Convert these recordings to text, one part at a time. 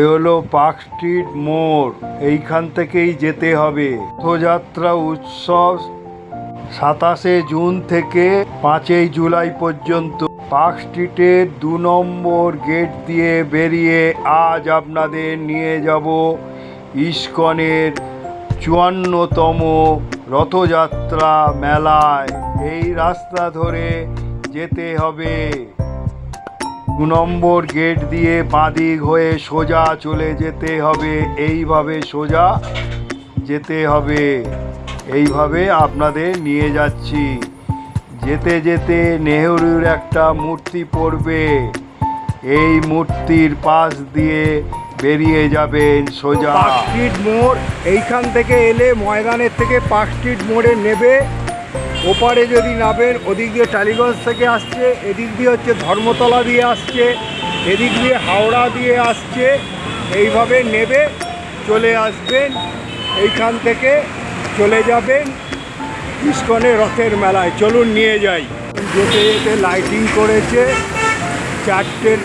এ হলো park street মোড়। এইখান থেকেই যেতে হবে। রথযাত্রা উৎসব সাতাশে জুন থেকে পাঁচই জুলাই পর্যন্ত। পার্ক স্ট্রিটের দু নম্বর গেট দিয়ে বেরিয়ে আজ আপনাদের নিয়ে যাব ইস্কনের চুয়ান্নতম রথযাত্রা মেলায়। এই রাস্তা ধরে যেতে হবে। দু নম্বর গেট দিয়ে বাঁদিক হয়ে সোজা চলে যেতে হবে। এইভাবে সোজা যেতে হবে। এইভাবে আপনাদের নিয়ে যাচ্ছি। যেতে যেতে নেহরুর একটা মূর্তি পড়বে। এই মূর্তির পাশ দিয়ে বেরিয়ে যাবেন সোজা। পার্ক স্ট্রিট মোড়, এইখান থেকে এলে ময়দানের থেকে পার্ক স্ট্রিট মোড়ে নেবে। ওপারে যদি নামেন, ওদিক দিয়ে টালিগঞ্জ থেকে আসছে, এদিক দিয়ে হচ্ছে ধর্মতলা দিয়ে আসছে, এদিক দিয়ে হাওড়া দিয়ে আসছে, এইভাবে নেবে, চলে আসবেন, এইখান থেকে চলে যাবেন ইস্কনে রথের মেলায়। চলুন নিয়ে যাই। যেতে যেতে লাইটিং করেছে, চারটের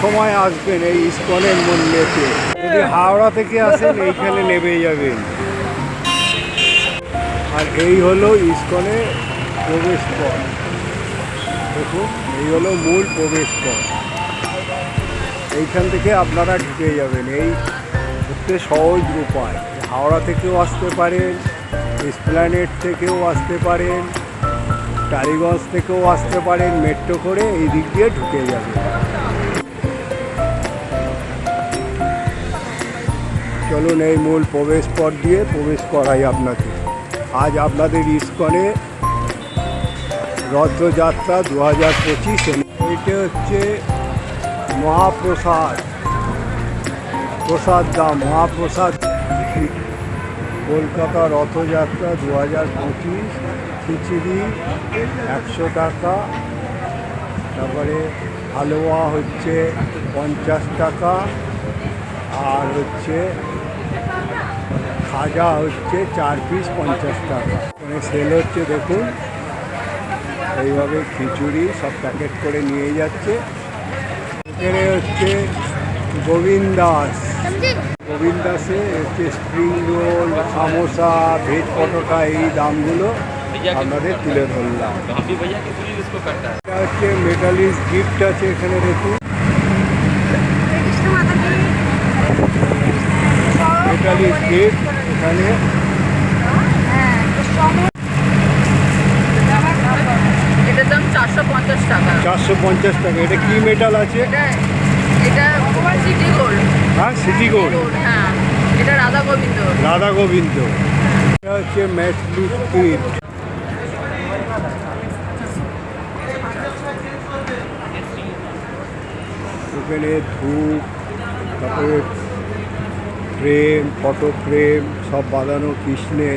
সময় আসবেন এই ইস্কনের মন্দিরেতে যদি হাওড়া থেকে আসেন, এইখানে নেমে যাবেন। আর এই হলো ইস্কনে প্রবেশ পথ। দেখুন, এই হলো মূল প্রবেশ পথ। এইখান থেকে আপনারা ঢুকে যাবেন। এই হচ্ছে সহজ উপায় হাওড়া থেকেও আসতে পারেন এসপ্ল্যানেট থেকেও আসতে পারেন, টালিগঞ্জ থেকেও আসতে পারেন, মেট্রো করে এই দিক দিয়ে ঢুকে যাবেন। চলুন এই মূল প্রবেশ পথ দিয়ে প্রবেশ করাই আপনাকে। আজ আপনাদের ইস্কনে রথযাত্রা দু হাজার পঁচিশ। এইটা হচ্ছে মহাপ্রসাদ। প্রসাদ দাম মহাপ্রসাদ। কলকাতা রথযাত্রা দু হাজার পঁচিশ, খিচুড়ি একশো টাকা। তারপরে হালুয়া হচ্ছে পঞ্চাশ টাকা। আর হচ্ছে ভাজা হচ্ছে চার পিস পঞ্চাশ টাকা। মানে সেল হচ্ছে, দেখুন। এইভাবে খিচুড়ি সব প্যাকেট করে নিয়ে যাচ্ছে। এখানে হচ্ছে গোবিন্দাস গোবিন্দাসে হচ্ছে স্প্রিং রোল সামোসা, ভেজ পটকা এই দামগুলো আপনাদের তুলে ধরলাম। এটা হচ্ছে মেটালিস গিফট আছে এখানে, দেখুন। মেটালিস গিফট দাম চারশো পঞ্চাশ টাকা। এটা কি মেটাল আছে? এটা এটা সিটি হ্যাঁ সিটি গোল্ড। হ্যাঁ। এটা রাধা গোবিন্দ। রাধা গোবিন্দ। এটা হচ্ছে ম্যাটলিস গিফট এখানে ধূপ তারপরে ফ্রেম ফটো ফ্রেম সব বাঁধানো কৃষ্ণে।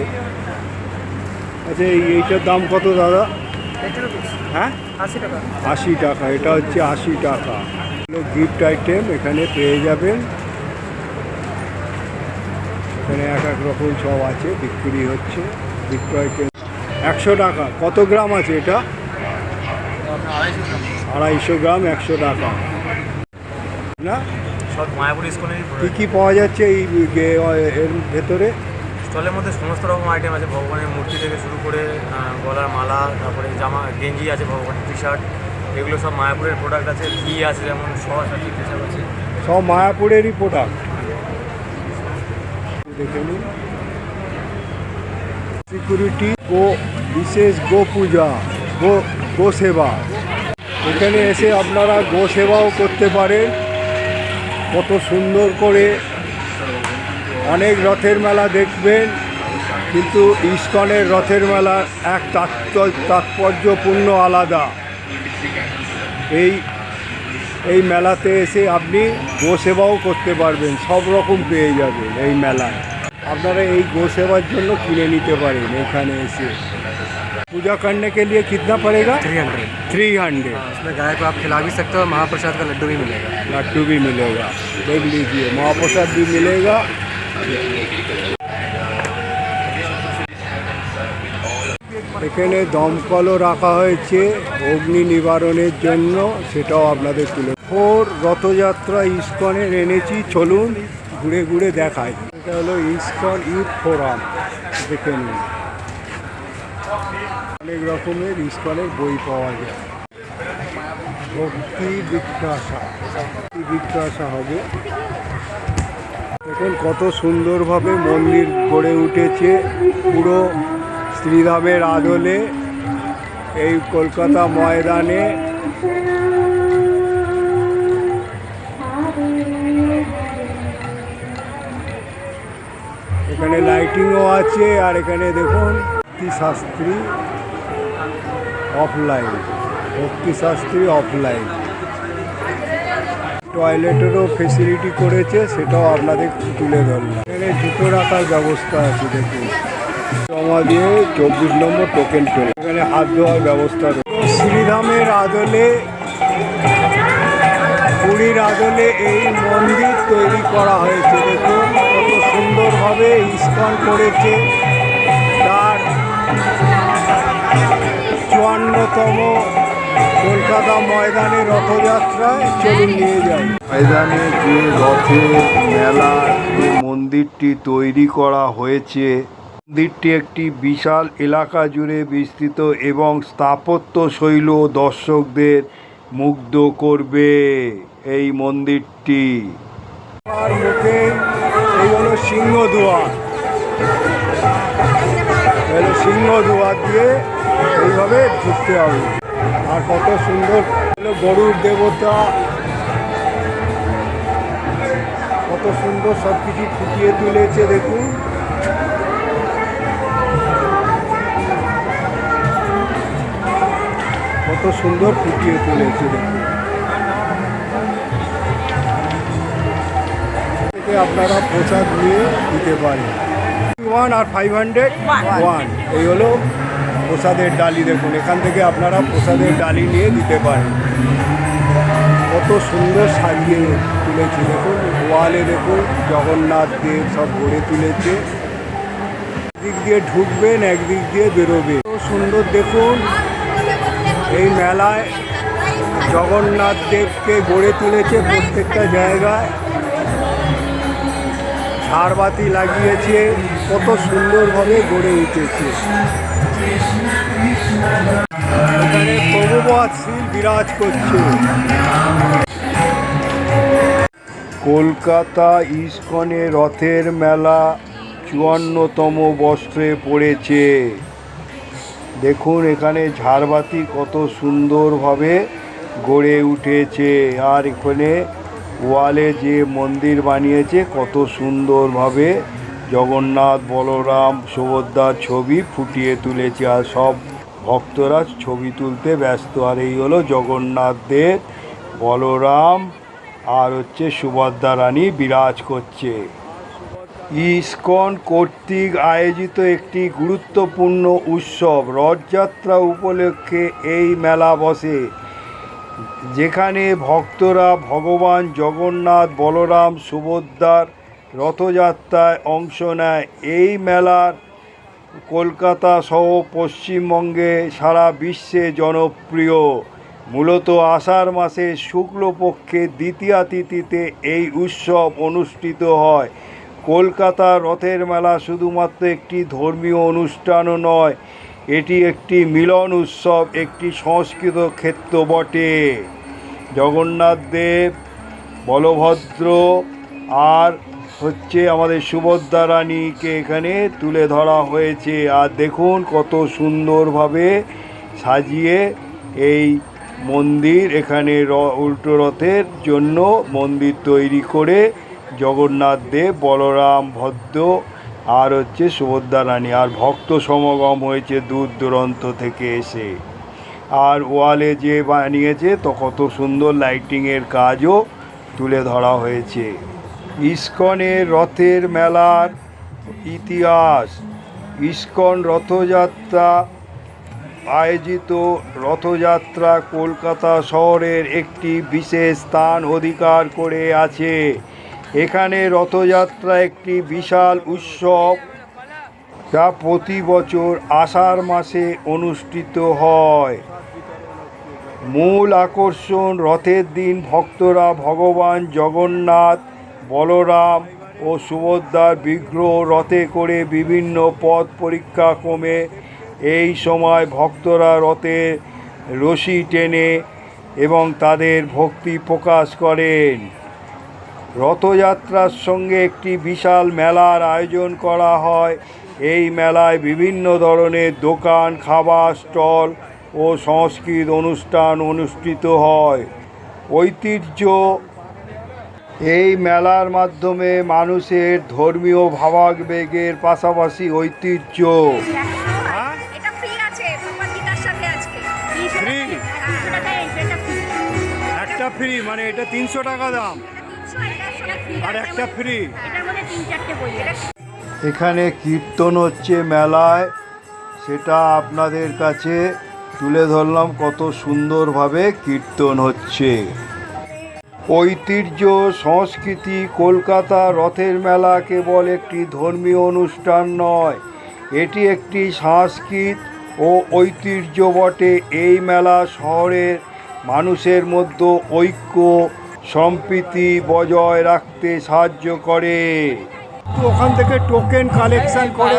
আচ্ছা এইটার দাম কত দাদা? হ্যাঁ? আশি টাকা, এটা হচ্ছে আশি টাকা। গিফট আইটেম এখানে পেয়ে যাবেন। এখানে এক এক রকম সব আছে, বিক্রি হচ্ছে বিক্রয় কেন্দ্র একশো টাকা, কত গ্রাম আছে এটা? আড়াইশো গ্রাম, একশো টাকা। না? সব মায়াপুর ইস্কনেরই কী কী পাওয়া যাচ্ছে এই এর ভেতরে? স্টলের মধ্যে সমস্ত রকম আইটেম আছে। ভগবানের মূর্তি থেকে শুরু করে গলার মালা তারপরে জামা গেঞ্জি আছে ভগবানের টি শার্ট এগুলো সব মায়াপুরের প্রোডাক্ট আছে। ঘি আছে যেমন সস আছে কেশব আছে। সব মায়াপুরেরই প্রোডাক্ট দেখে নিন। সিকিউরিটি গো বিশেষ গো পূজা গো গো সেবা। এখানে এসে আপনারা গো সেবাও করতে পারেন। কত সুন্দর করে অনেক রথের মেলা দেখবেন, কিন্তু ইস্কনের রথের মেলা এক তাৎপর্যপূর্ণ আলাদা। এই এই মেলাতে এসে আপনি গোসেবাও করতে পারবেন, সব রকম পেয়ে যাবেন এই মেলায়। আপনারা এই গোসেবার জন্য কিনে নিতে পারেন এখানে এসে। পূজা কান্ডে কে লিয়ে কিতনা পড়েগা থ্রি হান্ড্রেড थ्री हंड्रेड उसमें गाय को आप खिला भी सकते हो महाप्रसाद का लड्डू भी मिलेगा लड्डू भी मिलेगा देख लीजिए महाप्रसाद भी मिलेगा এখানে দমকলও রাখা হয়েছে অগ্নি নিবারণের জন্য সেটাও আপনাদের তুলে ফোর রথযাত্রা ইস্কনের এনেছি চলুন ঘুরে ঘুরে দেখাই এটা হলো ইস্কন ইউথ ফোরাম দেখে নিন অনেক রকমের ইস্কনের বই পাওয়া যায়। ভক্তি বিজ্ঞাসা ভক্তি বিজ্ঞাসা হবে। দেখুন কত সুন্দরভাবে মন্দির গড়ে উঠেছে। পুরো শ্রীরামের আদলে এই কলকাতা ময়দানে। এখানে লাইটিংও আছে আর এখানে দেখুন শাস্ত্রী। অফলাইন। ভক্তি শাস্ত্রী অফলাইন। টয়লেটেরও ফেসিলিটি করেছে, সেটাও আপনাদের তুলে ধরলাম। এখানে জুতো রাখার ব্যবস্থা আছে, দেখুন। জমা দিয়ে চব্বিশ নম্বর টোকেন পেল এখানে হাত ধোয়ার ব্যবস্থা রয়েছে। শ্রীধামের আদলে, পুরীর আদলে এই মন্দির তৈরি করা হয়েছে। দেখুন, কত সুন্দরভাবে ইস্কন করেছে। তার চুয়ান্নতম কলকাতা ময়দানে রথযাত্রায় চলুন নিয়ে যাই। ময়দানে যে রথের মেলা যে মন্দিরটি তৈরি করা হয়েছে মন্দিরটি একটি বিশাল এলাকা জুড়ে বিস্তৃত এবং স্থাপত্য শৈল দর্শকদের মুগ্ধ করবে এই মন্দিরটি। আর মুখে এই হলো সিংহদুয়ার। সিংহদুয়ার দিয়ে এইভাবে ঢুকতে হবে। আর কত সুন্দর গরুর দেবতা। কত সুন্দর সব কিছু ফুটিয়ে তুলেছে দেখুন। কত সুন্দর ফুটিয়ে তুলেছে দেখুন। থেকে আপনারা প্রসাদ নিয়ে দিতে পারেন। ওয়ান আর ফাইভ হান্ড্রেড ওয়ান এই হলো প্রসাদের ডালি দেখুন, এখান থেকে আপনারা প্রসাদের ডালি নিয়ে দিতে পারেন। কত সুন্দর সাজিয়ে তুলেছে, দেখুন, ওয়ালে দেখুন, জগন্নাথ দেব সব গড়ে তুলেছে। দিক দিয়ে ঢুকবেন, একদিক দিয়ে বেরোবে কত সুন্দর দেখুন, এই মেলায় জগন্নাথ দেবকে গড়ে তুলেছে প্রত্যেকটা জায়গায়। ঝাড়বাতি লাগিয়েছে, কত সুন্দরভাবে গড়ে উঠেছে। বিরাজ করছে। কলকাতা ইস্কনে রথের মেলা চুয়ান্নতম বস্ত্রে পড়েছে। দেখুন এখানে ঝাড়বাতি কত সুন্দরভাবে গড়ে উঠেছে। আর এখানে ওয়ালে যে মন্দির বানিয়েছে কত সুন্দরভাবে জগন্নাথ, বলরাম, সুভদ্রার ছবি ফুটিয়ে তুলেছে আর সব ভক্তরা ছবি তুলতে ব্যস্ত। আর এই হলো জগন্নাথ দেব বলরাম আর হচ্ছে সুভদ্রা রানী বিরাজ করছে। ইসকন কর্তৃক আয়োজিত একটি গুরুত্বপূর্ণ উৎসব রথযাত্রা উপলক্ষে এই মেলা বসে। যেখানে ভক্তরা ভগবান জগন্নাথ, বলরাম, সুভদ্রার রথযাত্রায় অংশ নেয়। এই মেলার কলকাতা সহ পশ্চিমবঙ্গে সারা বিশ্বে জনপ্রিয়। মূলত আষাঢ় মাসে শুক্লপক্ষের দ্বিতীয়া তিথিতে এই উৎসব অনুষ্ঠিত হয়। কলকাতা রথের মেলা শুধুমাত্র একটি ধর্মীয় অনুষ্ঠানও নয়, এটি একটি মিলন উৎসব, একটি সংস্কৃত ক্ষেত্র বটে। জগন্নাথ দেব, বলভদ্র আর হচ্ছে আমাদের সুভদ্রা রানীকে এখানে তুলে ধরা হয়েছে। আর দেখুন কত সুন্দরভাবে সাজিয়ে এই মন্দির এখানে র, উল্টো রথের জন্য মন্দির তৈরি করে জগন্নাথ দেব, বলরাম, ভদ্র আর হচ্ছে সুভদ্রা রানী। আর ভক্ত সমাগম হয়েছে দূর দূরান্ত থেকে এসে। আর ওয়ালে যে বানিয়েছে, তো কত সুন্দর লাইটিংয়ের কাজও তুলে ধরা হয়েছে। ইস্কনের রথের মেলার ইতিহাস। ইস্কন রথযাত্রা আয়োজিত রথযাত্রা কলকাতা শহরের একটি বিশেষ স্থান অধিকার করে আছে। এখানে রথযাত্রা একটি বিশাল উৎসব যা প্রতি বছর আষাঢ় মাসে অনুষ্ঠিত হয়। মূল আকর্ষণ রথের দিন ভক্তরা ভগবান জগন্নাথ বলরাম ও সুভদ্রার বিগ্রহ রথে করে বিভিন্ন পথ পরীক্ষা ক্রমে এই সময় ভক্তরা রথে রশি টেনে এবং তাদের ভক্তি প্রকাশ করেন। রথযাত্রার সঙ্গে একটি বিশাল মেলার আয়োজন করা হয়। এই মেলায় বিভিন্ন ধরনের দোকান, খাবার, স্টল ও সংস্কৃত অনুষ্ঠান অনুষ্ঠিত হয়। ঐতিহ্য এই মেলার মাধ্যমে মানুষের ধর্মীয় ভাবাবেগের পাশাপাশি ঐতিহ্য। এটা ফ্রি একটা ফ্রি মানে এটা তিনশো টাকা দাম। আর একটা ফ্রি এটার মধ্যে তিন চারটে বই। এটা এখানে কীর্তন হচ্ছে মেলায়। সেটা আপনাদের কাছে তুলে ধরলাম কত সুন্দরভাবে কীর্তন হচ্ছে। ঐতিহ্য, সংস্কৃতি, কলকাতা রথের মেলা কেবল একটি ধর্মীয় অনুষ্ঠান নয়, এটি একটি সংস্কৃত ও ঐতিহ্য বটে। এই মেলা শহরের মানুষের মধ্যে ঐক্য, সম্প্রীতি বজায় রাখতে সাহায্য করে। ওখান থেকে টোকেন কালেকশন করে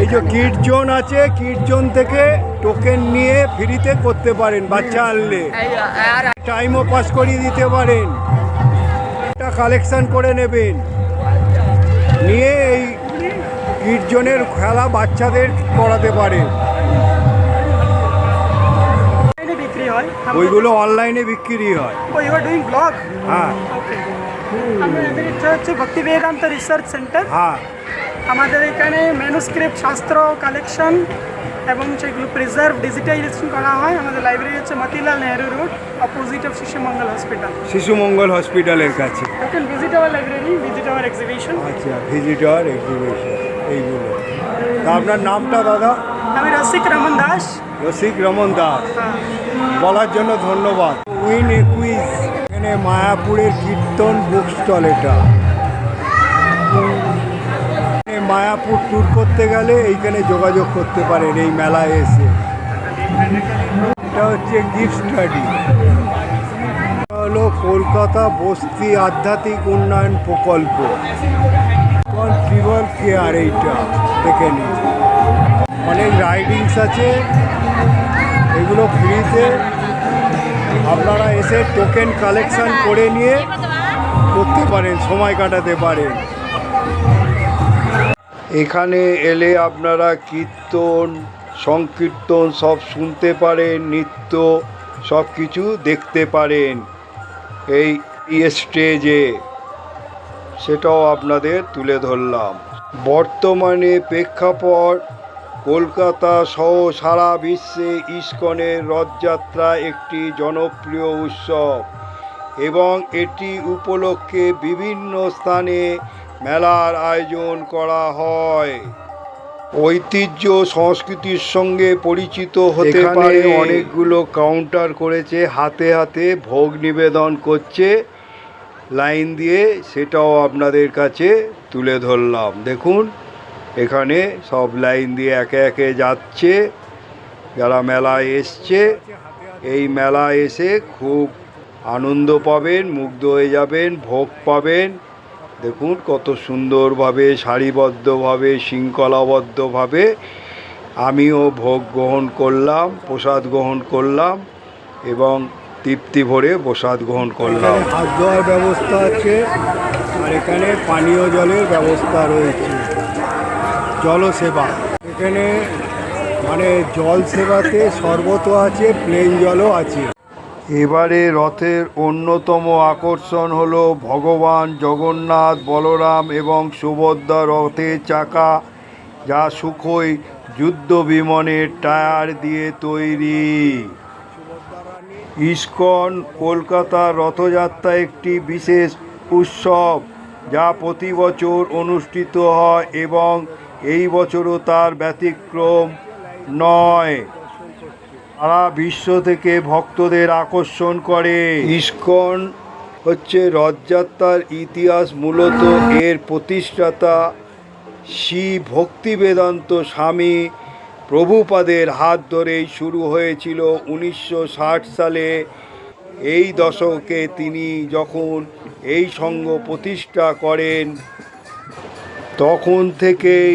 এই যে কিট জোন আছে। কিট জোন থেকে টোকেন নিয়ে ফ্রিতে করতে পারেন বাচ্চা আনলে টাইমও পাস করিয়ে দিতে পারেন। এটা কালেকশন করে নেবেন। নিয়ে এই কিট জোনের খেলা বাচ্চাদের করাতে পারেন। হয়। ওইগুলো অনলাইনে বিক্রি হয়। ব্লগ হ্যাঁ। ওকে আমাদের এটা হচ্ছে ভক্তি বেদান্ত রিসার্চ সেন্টার হ্যাঁ। আমাদের এখানে ম্যানুস্ক্রিপ্ট শাস্ত্র কালেকশন এবং সেগুলো প্রিজার্ভ ডিজিটাইজেশন করা হয়। আমাদের লাইব্রেরি হচ্ছে Motilal Nehru road opposite of Shishu Mangal hospital Shishu Mangal হসপিটালের কাছে। Can visit our library visit our exhibition আচ্ছা ভিজিটর এক্সিবিশন এইগুলো। তা আপনার নামটা দাদা? আমি রসিক রমন দাস। রসিক রমন দাস। হ্যাঁ। বলার জন্য ধন্যবাদ। Win a quiz. এখানে মায়াপুরের কীর্তন বুক স্টল এটা মায়াপুর ট্যুর করতে গেলে এইখানে যোগাযোগ করতে পারেন, এই মেলায় এসে। এটা হচ্ছে গিফট স্টাডি হলো কলকাতা বস্তি আধ্যাত্মিক উন্নয়ন প্রকল্প। ট্রিবল কেয়ার এইটা, দেখে নিন। অনেক রাইডিংস আছে, এগুলো ফ্রিতে আপনারা এসে টোকেন কালেকশন করে নিয়ে করতে পারেন, সময় কাটাতে পারেন। এখানে এলে আপনারা কীর্তন, সংকীর্তন সব শুনতে পারেন, নৃত্য সব কিছু দেখতে পারেন এই স্টেজে সেটাও আপনাদের তুলে ধরলাম। বর্তমানে প্রেক্ষাপট কলকাতা সহ সারা বিশ্বে ইস্কনের রথযাত্রা একটি জনপ্রিয় উৎসব এবং এটি উপলক্ষে বিভিন্ন স্থানে মেলার আয়োজন করা হয়। ঐতিহ্য সংস্কৃতির সঙ্গে পরিচিত হতে পারে। অনেকগুলো কাউন্টার করেছে হাতে হাতে ভোগ নিবেদন করছে। লাইন দিয়ে সেটাও আপনাদের কাছে তুলে ধরলাম। দেখুন। এখানে সব লাইন দিয়ে একে একে যাচ্ছে, যারা মেলায় এসছে, এই মেলা এসে খুব আনন্দ পাবেন, মুগ্ধ হয়ে যাবেন, ভোগ পাবেন। দেখুন কত সুন্দরভাবে, সারিবদ্ধভাবে, শৃঙ্খলাবদ্ধভাবে আমিও ভোগ গ্রহণ করলাম, প্রসাদ গ্রহণ করলাম এবং তৃপ্তি ভরে প্রসাদ গ্রহণ করলাম। হাত ধোয়ার ব্যবস্থা আছে আর এখানে পানীয় জলের ব্যবস্থা রয়েছে। জলসেবা। এখানে মানে জল সেবাতে শরবত আছে প্লেন জলও আছে। এবারে রথের অন্যতম আকর্ষণ হল ভগবান জগন্নাথ, বলরাম এবং সুভদ্রা রথের চাকা যা সুখই যুদ্ধ বিমানের টায়ার দিয়ে তৈরি। ইস্কন, কলকাতা রথযাত্রা একটি বিশেষ উৎসব যা প্রতি বছর অনুষ্ঠিত হয় এবং এই বছরও তার ব্যতিক্রম নয়। সারা বিশ্ব থেকে ভক্তদের আকর্ষণ করে। ইস্কন হচ্ছে রথযাত্রার ইতিহাস, মূলত এর প্রতিষ্ঠাতা শ্রী ভক্তি বেদান্ত স্বামী প্রভুপাদের হাত ধরেই শুরু হয়েছিল উনিশশো ষাট সালে। এই দশকে তিনি যখন এই সংঘ প্রতিষ্ঠা করেন তখন থেকেই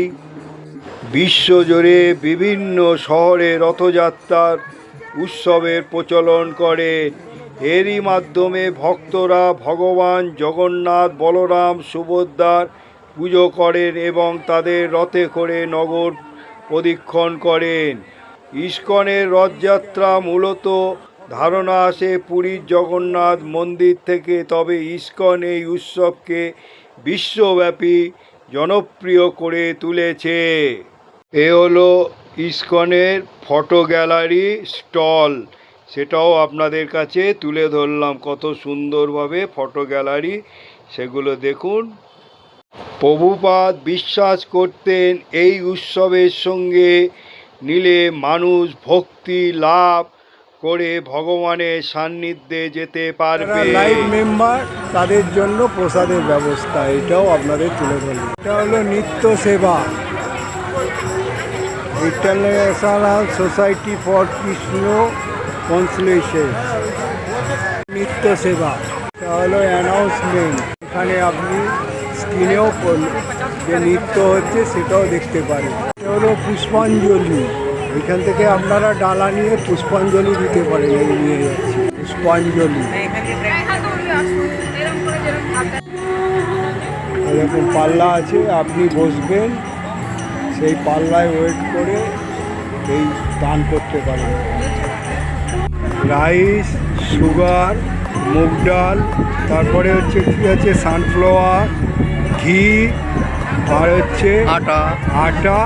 বিশ্বজুড়ে বিভিন্ন শহরে রথযাত্রার উৎসবের প্রচলন করে। এরই মাধ্যমে ভক্তরা ভগবান জগন্নাথ, বলরাম, সুভদ্রার পুজো করেন এবং তাদের রথে করে নগর প্রদক্ষিণ করেন। ইস্কনের রথযাত্রা মূলত ধারণা আসে পুরীর জগন্নাথ মন্দির থেকে, তবে ইস্কন এই উৎসবকে বিশ্বব্যাপী জনপ্রিয় করে তুলেছে। এ হলো ইস্কনের ফটো গ্যালারি স্টল। সেটাও আপনাদের কাছে তুলে ধরলাম কত সুন্দরভাবে ফটো গ্যালারি। সেগুলো দেখুন। প্রভুপাদ বিশ্বাস করতেন এই উৎসবের সঙ্গে। নিলে মানুষ ভক্তি, লাভ করে ভগবানের সান্নিধ্যে যেতে পারবে। লাইভ মেম্বার তাদের জন্য প্রসাদের ব্যবস্থা, এটাও আপনাদের তুলে ধরলাম এটা হলো Nitya Seva. International society for Krishna consciousness. Nitya Seva, এটা হলো অ্যানাউন্সমেন্ট এখানে আপনি স্ক্রিনেও যে নৃত্য হচ্ছে, সেটাও দেখতে পারেন। এটা হলো পুষ্পাঞ্জলি। এখান থেকে আপনারা ডালা নিয়ে পুষ্পাঞ্জলি দিতে পারেন এই নিয়ে যাচ্ছি। পুষ্পাঞ্জলি। এরকম পাল্লা আছে আপনি বসবেন সেই পাল্লায় ওয়েট করে এই দান করতে পারেন। রাইস সুগার মুগ ডাল তারপরে হচ্ছে কী আছে সানফ্লাওয়ার ঘি আর হচ্ছে আটা। আটা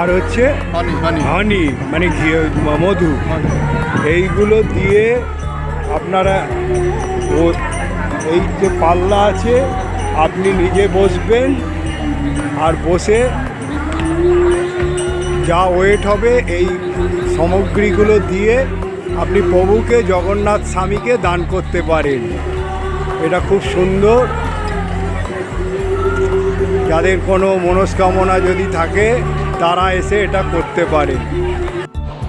আর হচ্ছে হানি মানে মধু। এইগুলো দিয়ে আপনারা এই যে পাল্লা আছে আপনি নিজে বসবেন আর বসে যা ওয়েট হবে এই সামগ্রীগুলো দিয়ে আপনি প্রভুকে জগন্নাথ স্বামীকে দান করতে পারেন। এটা খুব সুন্দর। যাদের কোনো মনস্কামনা যদি থাকে তারা এসে এটা করতে পারে।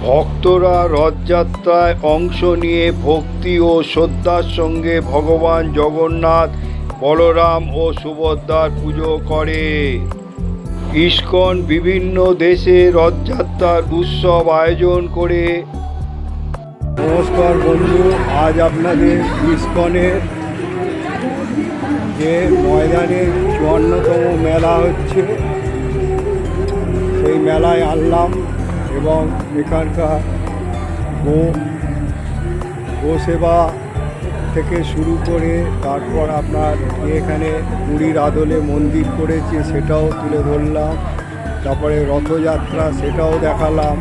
ভক্তরা রথযাত্রায় অংশ নিয়ে ভক্তি ও শ্রদ্ধার সঙ্গে ভগবান জগন্নাথ বলরাম ও সুভদ্রার পুজো করে। ইস্কন বিভিন্ন দেশে রথযাত্রার উৎসব আয়োজন করে। নমস্কার বন্ধু আজ আপনাদের ইস্কনের যে ময়দানে চুয়ান্নতম মেলা হচ্ছে। মেলায় আনলাম এবং এখানকার গো গো সেবা থেকে শুরু করে তারপর আপনার এখানে পুরীর আদলে মন্দির করেছে, সেটাও তুলে ধরলাম। তারপরে রথযাত্রা, সেটাও দেখালাম।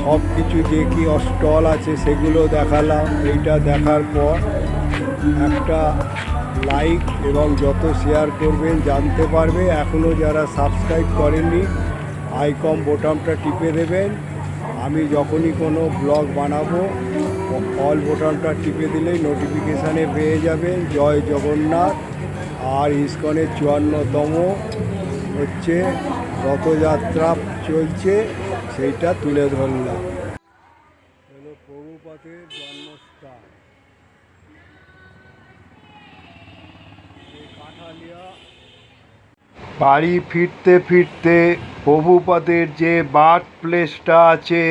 সব কিছু যে কি স্টল আছে, সেগুলো দেখালাম। এইটা দেখার পর একটা লাইক এবং যত শেয়ার করবেন, জানতে পারবে। এখনও যারা সাবস্ক্রাইব করেননি আইকম বোটামটা টিপে দেবেন। আমি যখনই কোনো ব্লগ বানাবো, অল বোটামটা টিপে দিলেই নোটিফিকেশানে পেয়ে যাবেন। জয় জগন্নাথ। আর ইস্কনের চুয়ান্নতম হচ্ছে রথযাত্রা চলছে, সেইটা তুলে ধরলাম। প্রভুপাতের জন্মস্থান। বাড়ি ফিরতে ফিরতে প্রভুপাদের যে বার্থ প্লেসটা আছে,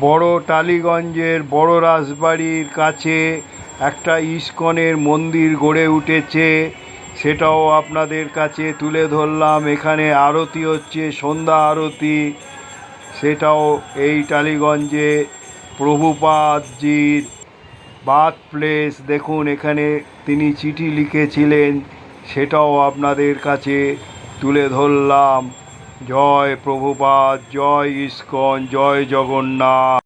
বড় টালিগঞ্জের, বড় রাজবাড়ির কাছে একটা ইস্কনের মন্দির গড়ে উঠেছে। সেটাও আপনাদের কাছে তুলে ধরলাম। এখানে আরতি হচ্ছে, সন্ধ্যা আরতি। সেটাও এই টালিগঞ্জে প্রভুপাদজির বার্থ প্লেস। দেখুন, এখানে তিনি চিঠি লিখেছিলেন, সেটাও আপনাদের কাছে তুলে ধরলাম। জয় প্রভুপাদ জয় ইস্কন জয় জগন্নাথ।